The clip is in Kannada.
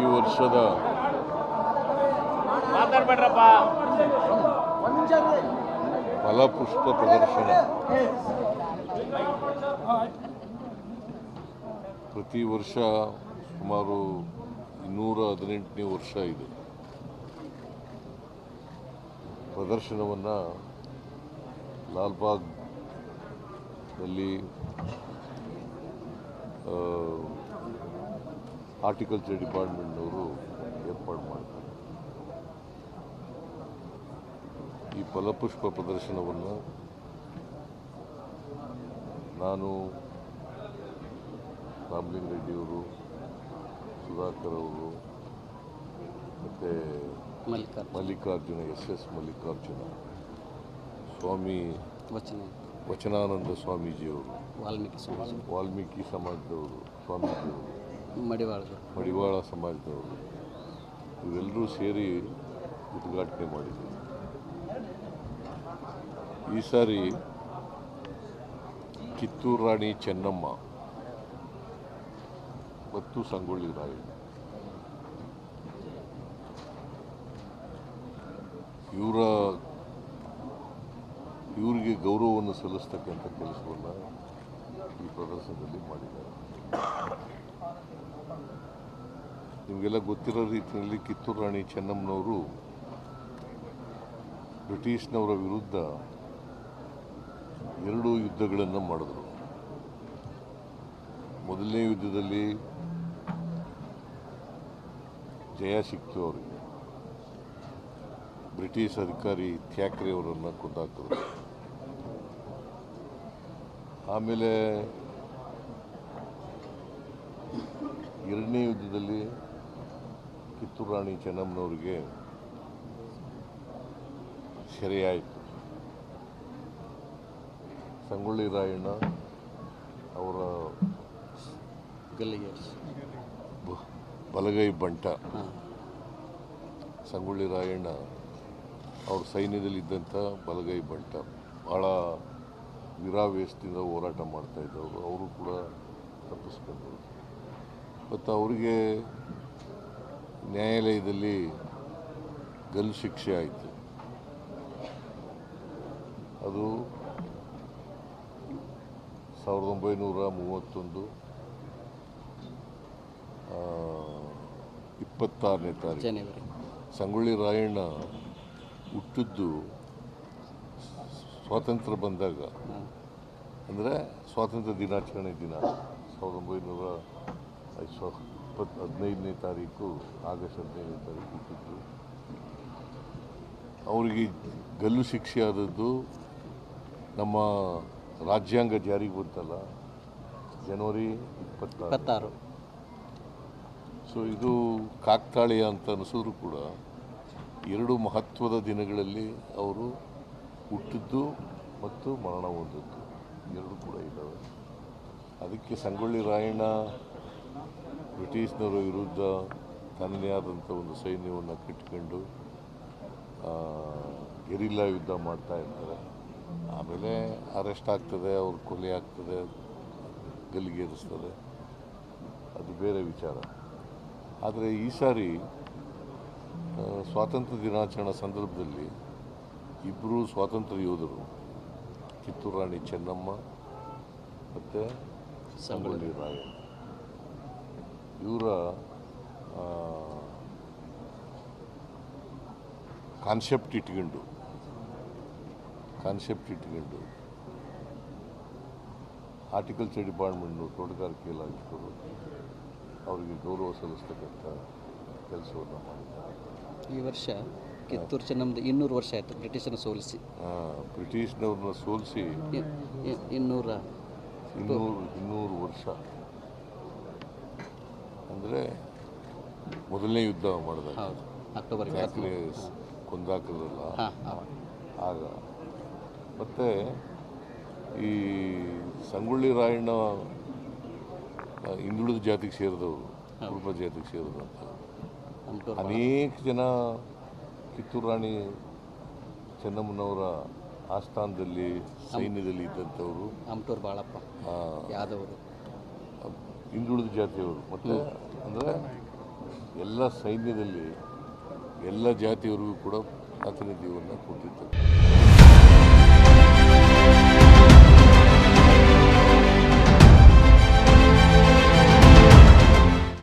ಈ ವರ್ಷದ ಫಲಪುಷ್ಪ ಪ್ರದರ್ಶನ. ಪ್ರತಿ ವರ್ಷ ಸುಮಾರು ಇನ್ನೂರ ಹದಿನೆಂಟನೇ ವರ್ಷ ಇದು. ಪ್ರದರ್ಶನವನ್ನು ಲಾಲ್ಬಾಗ್ನಲ್ಲಿ ಹಾರ್ಟಿಕಲ್ಚರ್ ಡಿಪಾರ್ಟ್ಮೆಂಟ್ನವರು ಏರ್ಪಾಡು ಮಾಡ್ತಾರೆ. ಈ ಫಲಪುಷ್ಪ ಪ್ರದರ್ಶನವನ್ನು ನಾನು ರಾಮಲಿಂಗ ರೆಡ್ಡಿಯವರು ಸುಧಾಕರ್ ಅವರು ಮತ್ತು ಮಲ್ಲಿಕಾರ್ಜುನ ಎಸ್ ಎಸ್ ಮಲ್ಲಿಕಾರ್ಜುನ ಸ್ವಾಮಿ ವಚನ. ವಚನಾನಂದ ಸ್ವಾಮೀಜಿಯವರು ವಾಲ್ಮೀಕಿ ಸಮಾಜ. ವಾಲ್ಮೀಕಿ ಸಮಾಜದವರು ಸ್ವಾಮೀಜಿಯವರು. ಮಡಿವಾಳರು ಮಡಿವಾಳ ಸಮಾಜದವರು. ಇವೆಲ್ಲರೂ ಸೇರಿ ಉದ್ಘಾಟನೆ ಮಾಡಿದ್ದೀವಿ ಈ ಸಾರಿ ಕಿತ್ತೂರು ರಾಣಿ ಚೆನ್ನಮ್ಮ ಮತ್ತು ಸಂಗೊಳ್ಳಿ ರಾಯಣ್ಣ. ಇವರ ಇವರಿಗೆ ಗೌರವವನ್ನು ಸಲ್ಲಿಸ್ತಕ್ಕಂಥ ಕೆಲಸವನ್ನು ಈ ಪ್ರದರ್ಶನದಲ್ಲಿ ಮಾಡಿದ್ದಾರೆ. ನಿಮಗೆಲ್ಲ ಗೊತ್ತಿರೋ ರೀತಿಯಲ್ಲಿ ಕಿತ್ತೂರು ರಾಣಿ ಚೆನ್ನಮ್ಮನವರು ಬ್ರಿಟಿಷ್ನವರ ವಿರುದ್ಧ ಎರಡು ಯುದ್ಧಗಳನ್ನು ಮಾಡಿದ್ರು. ಮೊದಲನೇ ಯುದ್ಧದಲ್ಲಿ ಜಯ ಸಿಕ್ತು ಅವರಿಗೆ. ಬ್ರಿಟಿಷ್ ಅಧಿಕಾರಿ ಥ್ಯಾಕ್ರೆ ಅವರನ್ನು ಕೊಂದಾಕಿದ್ರು ಆಮೇಲೆ ಎರಡನೇ ಯುದ್ಧದಲ್ಲಿ ಕಿತ್ತೂರು ರಾಣಿ ಚೆನ್ನಮ್ಮನವ್ರಿಗೆ ಸೆರೆಯಾಯಿತು. ಸಂಗೊಳ್ಳಿ ರಾಯಣ್ಣ ಅವರ ಗಲ್ಲಿಗೆ ಬಲಗೈ ಬಂಟ. ಸಂಗೊಳ್ಳಿ ರಾಯಣ್ಣ ಅವ್ರ ಸೈನ್ಯದಲ್ಲಿದ್ದಂಥ ಬಲಗೈ ಬಂಟ. ಭಾಳ ವಿರಾವೇಶದಿಂದ ಹೋರಾಟ ಮಾಡ್ತಾಯಿದ್ದವರು ಅವರು ಕೂಡ ತಪ್ಪಿಸ್ಕೊಂಡ್ರು. ಮತ್ತು ಅವರಿಗೆ ನ್ಯಾಯಾಲಯದಲ್ಲಿ ಗಲ್ಲು ಶಿಕ್ಷೆ ಆಯಿತು. ಅದು ಸಾವಿರದ ಒಂಬೈನೂರ ಮೂವತ್ತೊಂದು ಇಪ್ಪತ್ತಾರನೇ ತಾರೀಕು. ಸಂಗೊಳ್ಳಿ ರಾಯಣ್ಣ ಹುಟ್ಟಿದ್ದು ಸ್ವಾತಂತ್ರ್ಯ ಬಂದಾಗ. ಅಂದರೆ ಸ್ವಾತಂತ್ರ್ಯ ದಿನಾಚರಣೆ ದಿನ ಸಾವಿರದ ಒಂಬೈನೂರ ಐದು ಸಾವಿರ ಇಪ್ಪತ್ತು ಹದಿನೈದನೇ ತಾರೀಕು ಆಗಸ್ಟ್ ಹದಿನೈದನೇ ತಾರೀಕು ಹುಟ್ಟಿದ್ದು ಅವರಿಗೆ ಗಲ್ಲು ಶಿಕ್ಷೆ ಆದದ್ದು ನಮ್ಮ ರಾಜ್ಯಾಂಗ ಜಾರಿಗೆ ಬಂತಲ್ಲ ಜನವರಿ ಇಪ್ಪತ್ತಾರು. ಇಪ್ಪತ್ತಾರು. ಸೊ ಇದು ಕಾಕ್ತಾಳೀಯ ಅಂತ ಅನಿಸಿದ್ರು ಕೂಡ ಎರಡು ಮಹತ್ವದ ದಿನಗಳಲ್ಲಿ ಅವರು ಹುಟ್ಟಿದ್ದು ಮತ್ತು ಮರಣ ಹೊಂದಿದ್ದು. ಎರಡು ಕೂಡ ಇದ್ದಾವೆ. ಅದಕ್ಕೆ ಸಂಗೊಳ್ಳಿ ರಾಯಣ್ಣ ಬ್ರಿಟಿಷ್ನವರ ವಿರುದ್ಧ ತನ್ನದೇ ಆದಂಥ ಒಂದು ಸೈನ್ಯವನ್ನು ಕಟ್ಟಿಕೊಂಡು ಗೆರಿಲ್ಲಾ ಯುದ್ಧ ಮಾಡ್ತಾ ಇರ್ತಾರೆ. ಆಮೇಲೆ ಅರೆಸ್ಟ್ ಆಗ್ತದೆ, ಅವ್ರ ಕೊಲೆ ಆಗ್ತದೆ, ಗಲ್ಲಿಗೇರಿಸ್ತದೆ. ಅದು ಬೇರೆ ವಿಚಾರ. ಆದರೆ ಈ ಸಾರಿ ಸ್ವಾತಂತ್ರ್ಯ ದಿನಾಚರಣೆ ಸಂದರ್ಭದಲ್ಲಿ ಇಬ್ಬರು ಸ್ವಾತಂತ್ರ್ಯ ಯೋಧರು, ಕಿತ್ತೂರು ರಾಣಿ ಚೆನ್ನಮ್ಮ ಮತ್ತು ಸಂಗೊಳ್ಳಿ ರಾಯಣ್ಣ. ಇವರ ಕಾನ್ಸೆಪ್ಟ್ ಇಟ್ಕೊಂಡು ಕಾನ್ಸೆಪ್ಟ್ ಇಟ್ಕೊಂಡು ಆರ್ಟಿಕಲ್ಚರ್ ಡಿಪಾರ್ಟ್ಮೆಂಟ್ನು ತೋಟಗಾರಿಕೆ ಇಲಾಖೆಯವರು ಅವರಿಗೆ ಗೌರವ ಸಲ್ಲಿಸ್ತಕ್ಕಂಥ ಕೆಲಸವನ್ನು ಮಾಡಿದ್ದಾರೆ. ಈ ವರ್ಷ ಕಿತ್ತೂರು ಚೆನ್ನಮ್ಮದು ಇನ್ನೂರು ವರ್ಷ ಆಯಿತು ಬ್ರಿಟಿಷರನ್ನು ಸೋಲಿಸಿ. ಬ್ರಿಟಿಷ್ನವ್ರನ್ನ ಸೋಲಿಸಿ ಇನ್ನೂರ ಇನ್ನೂರು ಇನ್ನೂರು ವರ್ಷ. ಅಂದರೆ ಮೊದಲನೇ ಯುದ್ಧ ಮಾಡಿದಾಗ. ಹೌದು. ಅಕ್ಟೋಬರ್ ಯಾಕಂದರೆ ಆಗ ಮತ್ತು ಈ ಸಂಗೊಳ್ಳಿ ರಾಯಣ್ಣ ಹಿಂದುಳಿದ ಜಾತಿಗೆ ಸೇರಿದವರು ಕುರುಬ ಜಾತಿಗೆ ಸೇರಿದಂಥ ಅನೇಕ ಜನ ಕಿತ್ತೂರು ರಾಣಿ ಚೆನ್ನಮ್ಮನವರ ಆಸ್ಥಾನದಲ್ಲಿ ಸೈನ್ಯದಲ್ಲಿ ಇದ್ದಂಥವರು. ಅಂಟೂರು ಬಾಳಪ್ಪ. ಯಾದವರು. ಹಿಂದುಳಿದ ಜಾತಿಯವರು. ಮತ್ತು ಅಂದರೆ ಎಲ್ಲ ಸೈನ್ಯದಲ್ಲಿ ಎಲ್ಲ ಜಾತಿಯವರಿಗೂ ಕೂಡ ಪ್ರಾತಿನಿಧ್ಯವನ್ನು ಕೊಟ್ಟಿರ್ತದೆ